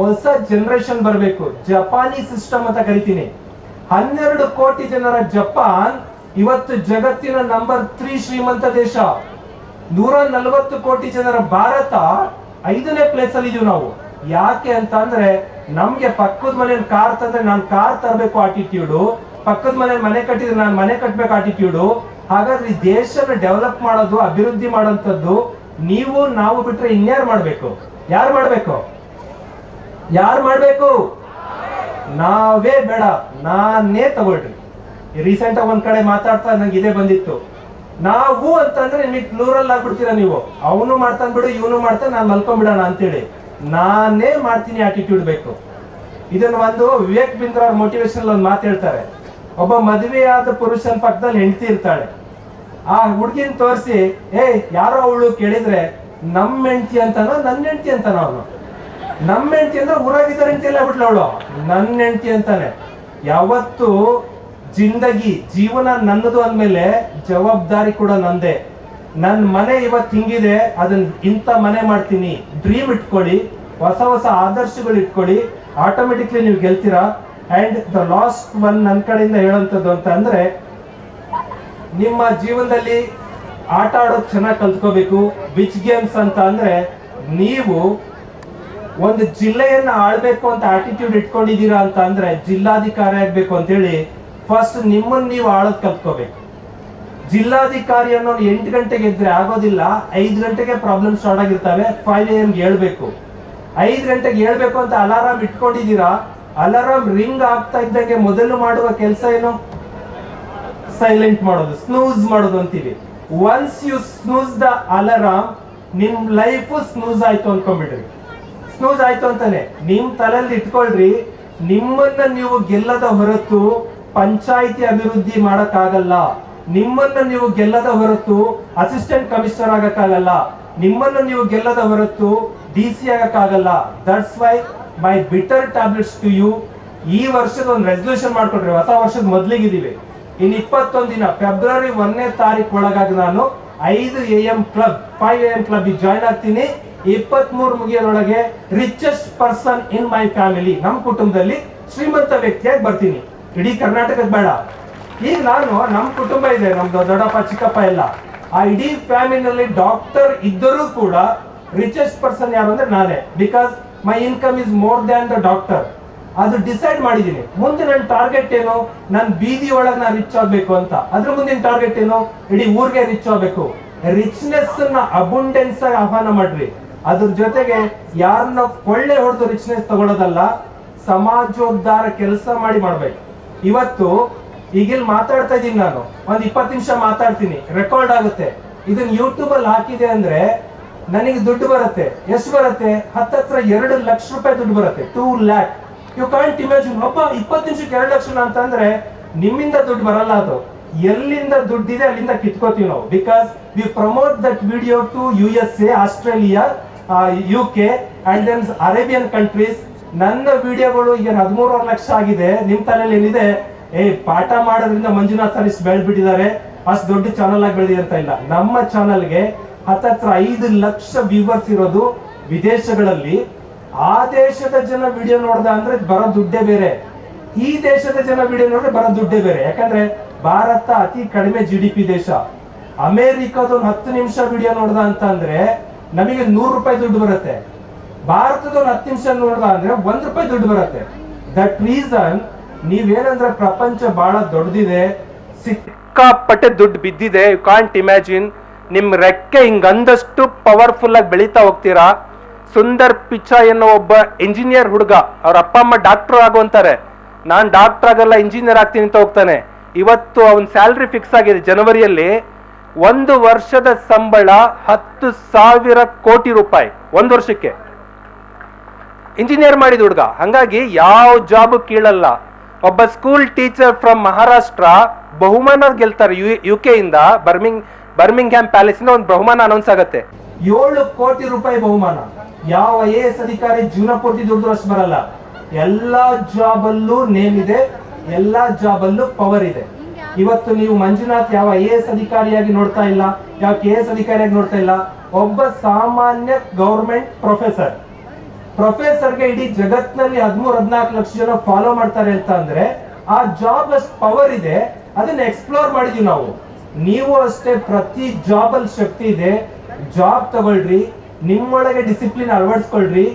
ಹೊಸ ಜನರೇಷನ್ ಬರಬೇಕು. ಜಪಾನಿ ಸಿಸ್ಟಮ್ ಅಂತ ಕರಿತೀನಿ. ಹನ್ನೆರಡು ಕೋಟಿ ಜನರ ಜಪಾನ್, ಇವತ್ತು ಜಗತ್ತಿನ ನಂಬರ್ ತ್ರೀ ಶ್ರೀಮಂತ ದೇಶ. ನೂರ ನಲವತ್ತು ಕೋಟಿ ಜನರ ಭಾರತ, ಐದನೇ ಪ್ಲೇಸ್ ಅಲ್ಲಿ ಇದೀವಿ ನಾವು. ಯಾಕೆ ಅಂತ ಅಂದ್ರೆ, ನಮ್ಗೆ ಪಕ್ಕದ ಮನೇಲಿ ಕಾರ್ ತಂದ್ರೆ ನಾನು ಕಾರ್ ತರಬೇಕು ಆಟಿಟ್ಯೂಡು ಪಕ್ಕದ ಮನೇಲಿ ಮನೆ ಕಟ್ಟಿದ್ರೆ ನಾನು ಮನೆ ಕಟ್ಟಬೇಕು ಆಟಿಟ್ಯೂಡು ಹಾಗಾದ್ರೆ ದೇಶನ ಡೆವಲಪ್ ಮಾಡೋದು, ಅಭಿವೃದ್ಧಿ ಮಾಡೋಂಥದ್ದು ನೀವು, ನಾವು ಬಿಟ್ರೆ ಇನ್ಯಾರು ಮಾಡ್ಬೇಕು? ಯಾರು ಮಾಡ್ಬೇಕು? ಯಾರು ಮಾಡಬೇಕು? ನಾವೇ ಬೇಡ, ನಾನೇ ತಗೊಳ್ರಿ. ರೀಸೆಂಟ್ ಆಗಿ ಒಂದ್ ಕಡೆ ಮಾತಾಡ್ತಾ ನಂಗೆ ಇದೇ ಬಂದಿತ್ತು. ನಾವು ಅಂತಂದ್ರೆ ನಿಮಗೆ ಪ್ಲೂರಲ್ ಆಗ್ಬಿಡ್ತೀರಾ ನೀವು? ಅವನು ಮಾಡ್ತಾನೆ ಬಿಡು, ಇವನು ಮಾಡ್ತಾನೆ, ನಾನು ಮಲ್ಕೊಂಡ್ಬಿಡೋಣ ಅಂತೇಳಿ. ನಾನೇ ಮಾಡ್ತೀನಿ ಆಟಿಟ್ಯೂಡ್ ಬೇಕು. ಇದನ್ನ ಒಂದು ವಿವೇಕ್ ಬಿಂದ್ರ ಅವ್ರ ಮೋಟಿವೇಶನ್ ಒಂದು ಮಾತು ಹೇಳ್ತಾರೆ. ಒಬ್ಬ ಮದುವೆಯಾದ ಪುರುಷನ ಪಕ್ಕದಲ್ಲಿ ಹೆಂಡತಿ ಇರ್ತಾಳೆ. ಆ ಹುಡುಗಿನ ತೋರಿಸಿ ಏ ಯಾರೋ ಅವಳು ಕೇಳಿದ್ರೆ ನಮ್ಮ ಹೆಂಡತಿ ಅಂತಾನೋ ನನ್ನ ಹೆಂಡತಿ ಅಂತಾನ ಅವನು. ನಮ್ಮ ಹೆಂಡತಿ ಅಂದ್ರೆ ಊರಾಗಿದ್ದಾರ ಹೆಂಡತಿ ಎಲ್ಲ ಬಿಟ್ಲ ಅವಳು. ನನ್ನ ಹೆಂಡತಿ ಅಂತಾನೆ. ಯಾವತ್ತು ಜಿಂದಗಿ, ಜೀವನ ನನ್ನದು ಅಂದಮೇಲೆ ಜವಾಬ್ದಾರಿ ಕೂಡ ನಂದೇ. ನನ್ನ ಮನೆ ಇವತ್ತು ಹಿಂಗಿದೆ ಅದನ್ನ ಇಂಥ ಮನೆ ಮಾಡ್ತೀನಿ. ಡ್ರೀಮ್ ಇಟ್ಕೊಳ್ಳಿ, ಹೊಸ ಹೊಸ ಆದರ್ಶಗಳು ಇಟ್ಕೊಳ್ಳಿ. ಆಟೋಮೆಟಿಕ್ಲಿ ನೀವು ಗೆಲ್ತೀರಾ? ಅಂಡ್ ದ ಲಾಸ್ಟ್ ಒನ್ ನನ್ನ ಕಡೆಯಿಂದ ಹೇಳೋಂಥದ್ದು ಅಂತ ಅಂದರೆ, ನಿಮ್ಮ ಜೀವನದಲ್ಲಿ ಆಟ ಆಡೋದು ಚೆನ್ನಾಗಿ ಕಲ್ತ್ಕೋಬೇಕು. ವಿಚ್ ಗೇಮ್ಸ್ ಅಂತ ಅಂದರೆ, ನೀವು ಒಂದು ಜಿಲ್ಲೆಯನ್ನ ಆಳ್ಬೇಕು ಅಂತ ಆಟಿಟ್ಯೂಡ್ ಇಟ್ಕೊಂಡಿದ್ದೀರಾ ಅಂತ ಅಂದ್ರೆ ಜಿಲ್ಲಾಧಿಕಾರಿ ಆಗ್ಬೇಕು ಅಂತೇಳಿ ಫಸ್ಟ್ ನಿಮ್ಮನ್ನ ನೀವು ಆಳದ್ ಕಲ್ತ್ಕೋಬೇಕು. ಜಿಲ್ಲಾಧಿಕಾರಿ ಅನ್ನೋನು ಎಂಟು ಗಂಟೆಗೆ ಇದ್ರೆ ಆಗೋದಿಲ್ಲ, ಐದು ಗಂಟೆಗೆ ಪ್ರಾಬ್ಲಮ್ ಸ್ಟಾರ್ಟ್ ಆಗಿರ್ತವೆ ಫೈವ್ ಎ ಎಮ್ಗೆ ಹೇಳ್ಬೇಕು. ಐದು ಗಂಟೆಗೆ ಹೇಳ್ಬೇಕು ಅಂತ ಅಲಾರಾಮ್ ಇಟ್ಕೊಂಡಿದ್ದೀರಾ ಅಲಾರಾಮ್ ರಿಂಗ್ ಆಗ್ತಾ ಇದ್ದಂಗೆ ಮೊದಲು ಮಾಡುವ ಕೆಲಸ ಏನು? ಸೈಲೆಂಟ್ ಮಾಡೋದು ಸ್ನೂಸ್ ಮಾಡೋದು ಅಂತೀವಿ. Once you snooze the alarm ನಿಮ್ ಲೈಫ್ ಸ್ನೂಸ್ ಆಯ್ತು ಅನ್ಕೊಂಡ್ಬಿಡ್ರಿ. ಸ್ನೂಸ್ ಆಯ್ತು ಅಂತಾನೆ. ನಿಮ್ ತಲೆಯಲ್ಲಿ ಇಟ್ಕೊಳ್ರಿ, ನಿಮ್ಮನ್ನ ನೀವು ಗೆಲ್ಲದ ಹೊರತು ಪಂಚಾಯಿತಿ ಅಭಿವೃದ್ಧಿ ಮಾಡಕ್ಕಾಗಲ್ಲ. ನಿಮ್ಮನ್ನ ನೀವು ಗೆಲ್ಲದ ಹೊರತು ಅಸಿಸ್ಟೆಂಟ್ ಕಮಿಷನರ್ ಆಗಕ್ಕಾಗಲ್ಲ. ನಿಮ್ಮನ್ನ ನೀವು ಗೆಲ್ಲದ ಹೊರತು D C ಆಗಕ್ಕಾಗಲ್ಲ. That's why my bitter tablets to you ಈ ವರ್ಷದ ಒಂದು ರೆಸಲ್ಯೂಷನ್ ಮಾಡ್ಕೊಂಡ್ರಿ ಹೊಸ ವರ್ಷದ ಮೊದ್ಲಿಗಿದೀವಿ. ಇನ್ ಇಪ್ಪತ್ತೊಂದು ದಿನ ಫೆಬ್ರವರಿ ಒಂದನೇ ತಾರೀಕು ಒಳಗಾಗಿ ನಾನು ಐದು A M club five A M club join ಆಗ್ತೀನಿ. ಇಪ್ಪತ್ತ್ ಮೂರು ಮುಗಿಯೋದ್ರೊಳಗೆ richest person in my family ನಮ್ಮ ಕುಟುಂಬದಲ್ಲಿ ಶ್ರೀಮಂತ ವ್ಯಕ್ತಿಯಾಗಿ ಬರ್ತೀನಿ. ಇಡೀ ಕರ್ನಾಟಕದ ಬೇಡ. ಈಗ ನಾನು ನಮ್ಮ ಕುಟುಂಬ ಇದೆ, ನಮ್ದು ದೊಡ್ಡಪ್ಪ, ಚಿಕ್ಕಪ್ಪ ಎಲ್ಲ. ಆ ಇಡೀ ಫ್ಯಾಮಿಲಿನಲ್ಲಿ ಡಾಕ್ಟರ್ ಇದ್ದರೂ ಕೂಡ ರಿಚೆಸ್ಟ್ ಪರ್ಸನ್ ಯಾರು ಅಂದ್ರೆ ನಾನೇ. Because my income is more than the doctor ಅದು ಡಿಸೈಡ್ ಮಾಡಿದ್ದೀನಿ. ಮುಂದೆ ನನ್ನ ಟಾರ್ಗೆಟ್ ಏನು? ನನ್ನ ಬೀದಿ ಒಳಗೆ ನಾನು ರಿಚ್ ಆಗ್ಬೇಕು ಅಂತ. ಅದ್ರ ಮುಂದಿನ ಟಾರ್ಗೆಟ್ ಏನು? ಇಡೀ ಊರಿಗೆ ರಿಚ್ ಆಗ್ಬೇಕು. ರಿಚ್ನೆಸ್ ಅಬುಂಡೆನ್ಸ್ ಆಗಿ ಆಹ್ವಾನ ಮಾಡ್ರಿ. ಅದ್ರ ಜೊತೆಗೆ ಯಾರನ್ನ ಕೊಳ್ಳೆ ಹೊಡೆದು ರಿಚ್ನೆಸ್ ತಗೊಳ್ಳೋದಲ್ಲ ಸಮಾಜೋದ್ಧಾರ ಕೆಲಸ ಮಾಡಿ ಮಾಡ್ಬೇಕು. ಇವತ್ತು ಈಗಿಲ್ಲಿ ಮಾತಾಡ್ತಾ ಇದೀನಿ ನಾನು. ಒಂದ್ ಇಪ್ಪತ್ತು ನಿಮಿಷ ಮಾತಾಡ್ತೀನಿ. ರೆಕಾರ್ಡ್ ಆಗುತ್ತೆ. ಇದನ್ನ ಯೂಟ್ಯೂಬ್ ಅಲ್ಲಿ ಹಾಕಿದೆ ಅಂದ್ರೆ ನನಗೆ ದುಡ್ಡು ಬರುತ್ತೆ. ಎಷ್ಟು ಬರುತ್ತೆ? ಹತ್ತತ್ರ ಎರಡು ಲಕ್ಷ ರೂಪಾಯಿ ದುಡ್ಡು ಬರುತ್ತೆ. Two lakh you can't imagine ಒಬ್ಬ ಇಪ್ಪತ್ತು ನಿಮಿಷಕ್ಕೆ ಎರಡು ಲಕ್ಷ ಅಂತಂದ್ರೆ ನಿಮ್ಮಿಂದ ದುಡ್ಡು ಬರಲ್ಲ ಅದು. ಎಲ್ಲಿಂದ ದುಡ್ಡಿದೆ ಅಲ್ಲಿಂದ ಕಿತ್ಕೋತೀವಿ ನಾವು. Because we promote that video to U S A Australia U K and then Arabian countries ನನ್ನ ವಿಡಿಯೋಗಳು ಈಗ ಹದಿಮೂರುವರೆ ಲಕ್ಷ ಆಗಿದೆ. ನಿಮ್ ತಲೆಯಲ್ಲಿ ಏನಿದೆ? ಏ, ಪಾಠ ಮಾಡೋದ್ರಿಂದ ಮಂಜುನಾಥ್ ಸರ್ ಇಷ್ಟು ಬೆಳೆದ್ಬಿಟ್ಟಿದ್ದಾರೆ. ಅಷ್ಟು ದೊಡ್ಡ ಚಾನಲ್ ಆಗಿ ಬೆಳೆದಿದೆ ಅಂತ ಇಲ್ಲ. ನಮ್ಮ ಚಾನಲ್ಗೆ ಹತ್ತತ್ರ ಐದು ಲಕ್ಷ ವ್ಯೂವರ್ಸ್ ಇರೋದು ವಿದೇಶಗಳಲ್ಲಿ. ಆ ದೇಶದ ಜನ ವಿಡಿಯೋ ನೋಡ್ದ ಅಂದ್ರೆ ಬರೋ ದುಡ್ಡೇ ಬೇರೆ. ಈ ದೇಶದ ಜನ ವಿಡಿಯೋ ನೋಡಿದ್ರೆ ಬರೋ ದುಡ್ಡೇ ಬೇರೆ. ಯಾಕಂದ್ರೆ ಭಾರತ ಅತಿ ಕಡಿಮೆ ಜಿ ಡಿ ಪಿ ದೇಶ. ಅಮೆರಿಕದ ಒಂದು ಹತ್ತು ನಿಮಿಷ ವಿಡಿಯೋ ನೋಡ್ದ ಅಂತ ಅಂದ್ರೆ ನಮಗೆ ನೂರು ರೂಪಾಯಿ ದುಡ್ಡು ಬರುತ್ತೆ. ಭಾರತದ ಹತ್ತು ನಿಮಿಷ ಅಂದ್ರೆ ಒಂದ್ ರೂಪಾಯಿ ದುಡ್ಡು ಬರುತ್ತೆ. ದಟ್ ರೀಸನ್ ನೀವೇನಂದ್ರೆ ಪ್ರಪಂಚ ಬಹಳ ದೊಡ್ಡದಿದೆ. ಸಿಕ್ಕಾಪಟ್ಟೆ ದುಡ್ಡು ಬಿದ್ದಿದೆ. ಯು ಕಾಂಟ್ ಇಮ್ಯಾಜಿನ್ ನಿಮ್ ರೆಕ್ಕೆ ಹಿಂಗಂದಷ್ಟು ಪವರ್ಫುಲ್ ಆಗಿ ಬೆಳೀತಾ ಹೋಗ್ತೀರಾ? ಸುಂದರ್ ಪಿಚ್ಚ ಎನ್ನೋ ಒಬ್ಬ ಇಂಜಿನಿಯರ್ ಹುಡುಗ. ಅವ್ರ ಅಪ್ಪ, ಅಮ್ಮ ಡಾಕ್ಟರ್ ಆಗುವಂತಾರೆ. ನಾನ್ ಡಾಕ್ಟರ್ ಆಗಲ್ಲ ಇಂಜಿನಿಯರ್ ಆಗ್ತೀನಿ ಅಂತ ಹೋಗ್ತಾನೆ. ಇವತ್ತು ಅವನ ಸ್ಯಾಲ್ರಿ ಫಿಕ್ಸ್ ಆಗಿದೆ ಜನವರಿಯಲ್ಲಿ ಒಂದು ವರ್ಷದ ಸಂಬಳ ಹತ್ತು ಸಾವಿರ ಕೋಟಿ ರೂಪಾಯಿ. ಒಂದು ವರ್ಷಕ್ಕೆ. ಇಂಜಿನಿಯರ್ ಮಾಡಿದ ಹುಡುಗ. ಹಂಗಾಗಿ ಯಾವ ಜಾಬ್ ಕೀಳಲ್ಲ. ಒಬ್ಬ ಸ್ಕೂಲ್ ಟೀಚರ್ ಫ್ರಮ್ ಮಹಾರಾಷ್ಟ್ರ ಬಹುಮಾನ ಗೆಲ್ತಾರೆ. ಯು ಕೆ ಇಂದ ಬರ್ಮಿಂಗ್ ಬರ್ಮಿಂಗ್ ಹ್ಯಾಮ್ ಪ್ಯಾಲೇಸ್ ಇಂದ ಒಂದು ಬಹುಮಾನ ಅನೌನ್ಸ್ ಆಗುತ್ತೆ. ಏಳು ಕೋಟಿ ರೂಪಾಯಿ ಬಹುಮಾನ. ಯಾವ ಐ ಎಸ್ ಅಧಿಕಾರಿ ಜೀವನ ಪೂರ್ತಿ ದುಡ್ಡು ಬರಲ್ಲ. ಎಲ್ಲಾ ಜಾಬ್ ಅಲ್ಲೂ ನೇಮ್ ಇದೆ. ಎಲ್ಲಾ ಜಾಬ್ ಅಲ್ಲೂ ಪವರ್ ಇದೆ. ಇವತ್ತು ನೀವು ಮಂಜುನಾಥ್ ಯಾವ ಐ ಎಸ್ ಅಧಿಕಾರಿಯಾಗಿ ನೋಡ್ತಾ ಇಲ್ಲ, ಯಾವ ಕೆ ಎಸ್ ಅಧಿಕಾರಿಯಾಗಿ ನೋಡ್ತಾ ಇಲ್ಲ, ಒಬ್ಬ ಸಾಮಾನ್ಯ ಗೌರ್ಮೆಂಟ್ ಪ್ರೊಫೆಸರ್ ಪ್ರೊಫೆಸರ್ಗೆ ಇಡೀ ಜಗತ್ನಲ್ಲಿ ಹದಿಮೂರ್, ಹದಿನಾಲ್ಕು ಲಕ್ಷ ಜನ ಫಾಲೋ ಮಾಡ್ತಾರೆ ಅಂತ ಅಂದ್ರೆ ಆ ಜಾಬ್ ಅಷ್ಟು ಪವರ್ ಇದೆ, ಅದನ್ನ ಎಕ್ಸ್ಪ್ಲೋರ್ ಮಾಡಿದೀವಿ ನಾವು. ನೀವು ಅಷ್ಟೇ ಪ್ರತಿ ಜಾಬ್ ಅಲ್ಲಿ ಶಕ್ತಿ ಇದೆ ಜಾಬ್ ತಗೊಳ್ರಿ, ನಿಮ್ಮೊಳಗೆ ಡಿಸಿಪ್ಲಿನ್ ಅಳವಡಿಸ್ಕೊಳ್ರಿ